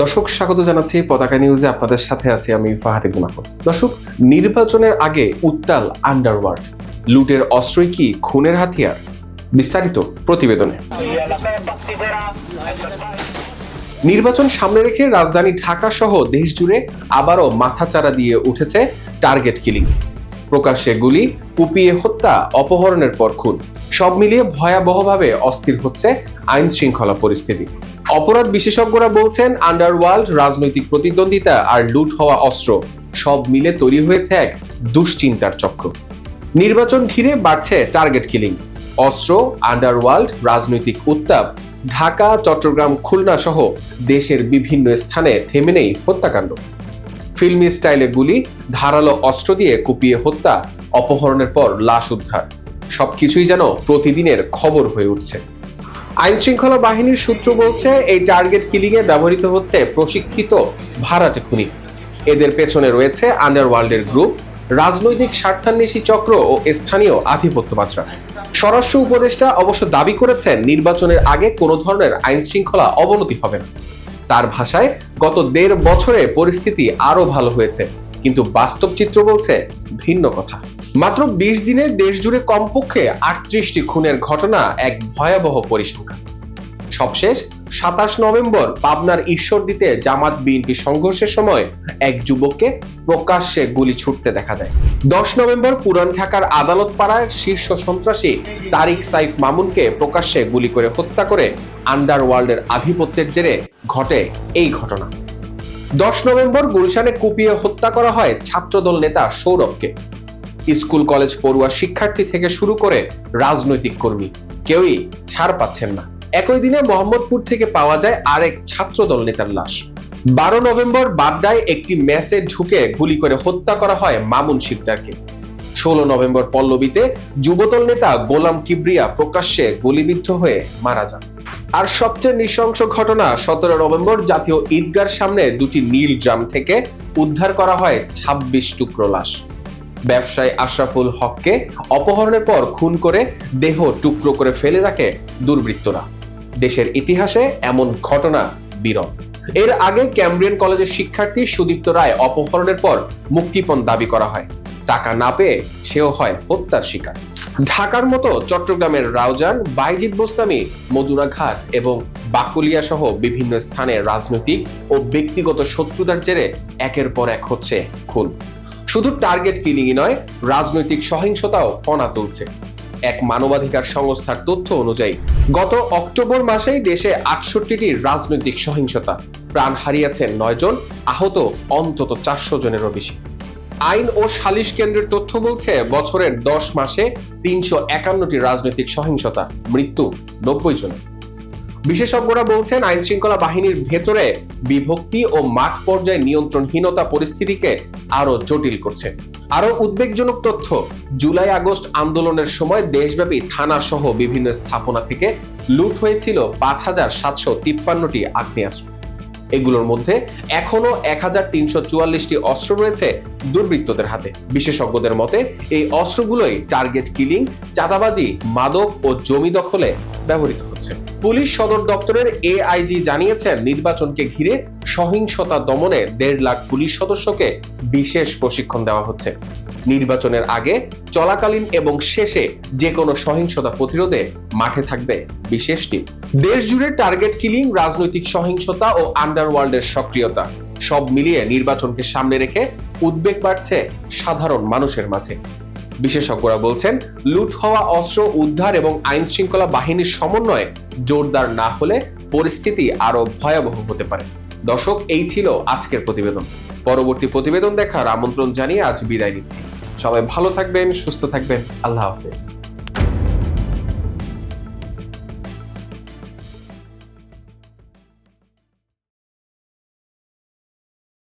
দর্শক, স্বাগত জানাচ্ছি পতাকা নিউজে। আপনাদের সাথে আছি আমি ফাহাদি গুনাকর দর্শক, নির্বাচনের আগে উত্তাল আন্ডারওয়ার্ল্ড লুটের অস্ত্রই কি খুনের হাতিয়ার? বিস্তারিত প্রতিবেদনে। নির্বাচন সামনে রেখে রাজধানী ঢাকা সহ দেশ জুড়ে আবারও মাথাচাড়া দিয়ে উঠেছে টার্গেট কিলিং। প্রকাশ্যে গুলি, কুপিয়ে হত্যা, অপহরণের পর খুন। সব মিলিয়ে ভয়াবহভাবে অস্থির হচ্ছে আইন শৃঙ্খলা পরিস্থিতি। অপরাধ বিশেষজ্ঞরা বলছেন আন্ডারওয়ার্ল্ড রাজনৈতিক প্রতিদ্বন্দ্বিতা আর লুট হওয়া অস্ত্র সব মিলে তৈরি হয়েছে এক দুশ্চিন্তার চক্র। নির্বাচন ঘিরে বাড়ছে টার্গেট কিলিং অস্ত্র আন্ডারওয়ার্ল্ড রাজনৈতিক উত্তাপ, ঢাকা, চট্টগ্রাম, খুলনা সহ দেশের বিভিন্ন স্থানে থেমে নেই হত্যাকাণ্ড। ফিল্মি স্টাইলে গুলি ধারালো অস্ত্র দিয়ে কুপিয়ে হত্যা, অপহরণের পর লাশ উদ্ধার। সবকিছুই যেন প্রতিদিনের খবর হয়ে উঠছে। আইন শৃঙ্খলা বাহিনীর সূত্র বলছে, এই টার্গেট কিলিং এ ব্যবহৃত হচ্ছে প্রশিক্ষিত ভাড়াটে খুনি। এদের পেছনে রয়েছে আন্ডারওয়ার্ল্ডের গ্রুপ, রাজনৈতিক স্বার্থান্বেষী চক্র ও স্থানীয় আধিপত্যবাজরা। স্বরাষ্ট্র উপদেষ্টা অবশ্য দাবি করেছেন, নির্বাচনের আগে কোনো ধরনের আইন শৃঙ্খলা অবনতি হবে না। তার ভাষায় গত দেড় বছরে পরিস্থিতি আরও ভালো হয়েছে, কিন্তু বাস্তব চিত্র বলছে ভিন্ন কথা। মাত্র বিশ দিনে দেশ জুড়ে কমপক্ষে আটত্রিশটি খুনের ঘটনা এক ভয়াবহ পরিসংখ্যান। সবশেষ সাতাশ নভেম্বর পাবনার ঈশ্বরদীতে জামাত বিএনপি সংঘর্ষের সময় এক যুবককে প্রকাশ্যে গুলি ছুটতে দেখা যায়। দশ নভেম্বর পুরান ঢাকার আদালত পাড়ায় শীর্ষ সন্ত্রাসী তারিক সাইফ মামুনকে প্রকাশ্যে গুলি করে হত্যা করে আন্ডারওয়ার্ল্ডের আধিপত্যের জেরে ঘটে এই ঘটনা। দশ নভেম্বর গুলশানে কুপিয়ে হত্যা করা হয় ছাত্রদল নেতা সৌরভকে। স্কুল, কলেজ, পড়ুয়া শিক্ষার্থী থেকে শুরু করে রাজনৈতিক কর্মী। কেউই ছাড় পাচ্ছেন না। একই দিনে মোহাম্মদপুর থেকে পাওয়া যায় আরেক ছাত্রদল নেতার লাশ। বারো নভেম্বর বাড্ডায় একটি ম্যাচে ঢুকে গুলি করে হত্যা করা হয় মামুন শিকদারকে। ষোলো নভেম্বর পল্লবীতে যুবদল নেতা গোলাম কিবরিয়া প্রকাশ্যে গুলিবিদ্ধ হয়ে মারা যান। আর সবচেয়ে নৃশংস ঘটনা, সতেরো নভেম্বর জাতীয় ঈদগার সামনে দুটি নীল ড্রাম থেকে উদ্ধার করা হয় ২৬ টুকরো লাশ। ব্যবসায়ী আশরাফুল হককে অপহরণের পর খুন করে দেহ টুকরো করে ফেলে রাখে দুর্বৃত্তরা। দেশের ইতিহাসে এমন ঘটনা বিরল। এর আগে ক্যামব্রিয়ান কলেজের শিক্ষার্থী সুদীপ্ত রায় অপহরণের পর মুক্তিপণ দাবি করা হয়। টাকা না পেয়ে সেও হয় হত্যার শিকার। ঢাকার মতো চট্টগ্রামের রাউজান বাইজিদ বোস্তামি, মদুরাঘাট এবং বাকুলিয়া সহ বিভিন্ন স্থানে রাজনৈতিক ও ব্যক্তিগত শত্রুতার জেরে একের পর এক হচ্ছে খুন। শুধু টার্গেট কিলিংই নয়, রাজনৈতিক সহিংসতাও ফনা তুলছে। এক মানবাধিকার সংস্থার তথ্য অনুযায়ী, গত অক্টোবর মাসেই দেশে আটষট্টিটি রাজনৈতিক সহিংসতা, প্রাণ হারিয়েছেন নয় জন, আহত অন্তত চারশো জনেরও বেশি। আইন ও সালিশ কেন্দ্রের তথ্য বলছে, বছরের দশ মাসে তিনশো একান্নটি রাজনৈতিক সহিংসতা, মৃত্যু নব্বই জন বিশেষজ্ঞরা বলছেন আইন শৃঙ্খলা বাহিনীর ভেতরে বিভক্তি ও মাঠ পর্যায়ে নিয়ন্ত্রণহীনতা পরিস্থিতিকে আরও জটিল করছে। আরও উদ্বেগজনক তথ্য, জুলাই আগস্ট আন্দোলনের সময় দেশব্যাপী থানা সহ বিভিন্ন স্থাপনা থেকে লুট হয়েছিল পাঁচ হাজার সাতশো তিপ্পান্নটি আগ্নেয়াস্ত্র। এগুলোর মধ্যে এখনও এক হাজার তিনশো চুয়াল্লিশটি অস্ত্র রয়েছে দুর্বৃত্তদের হাতে। বিশেষজ্ঞদের মতে, এই অস্ত্রগুলোই টার্গেট কিলিং, চাঁদাবাজি, মাদক ও জমি দখলে ব্যবহৃত হচ্ছে। পুলিশ সদর দপ্তরের এআইজি জানিয়েছেন, নির্বাচনকে ঘিরে সহিংসতা দমনে দেড় লাখ পুলিশ সদস্যকে বিশেষ প্রশিক্ষণ দেওয়া হচ্ছে। নির্বাচনের আগে, চলাকালীন এবং শেষে যে কোনো সহিংসতা প্রতিরোধে মাঠে থাকবে বিশেষ টিম। দেশ জুড়ে টার্গেট কিলিং, রাজনৈতিক সহিংসতা ও আন্ডারওয়ার্ল্ডের সক্রিয়তা, সব মিলিয়ে নির্বাচনকে সামনে রেখে উদ্বেগ বাড়ছে সাধারণ মানুষের মাঝে। বিশেষজ্ঞরা বলছেন, লুট হওয়া অস্ত্র উদ্ধার এবং আইন শৃঙ্খলা বাহিনীর সমন্বয়ে জোরদার না হলে পরিস্থিতি আরও ভয়াবহ হতে পারে। দর্শক, এই ছিল আজকের প্রতিবেদন। পরবর্তী প্রতিবেদন দেখার আমন্ত্রণ জানিয়ে আজ বিদায় নিচ্ছি। সবাই ভালো থাকবেন, সুস্থ থাকবেন। আল্লাহ হাফেজ।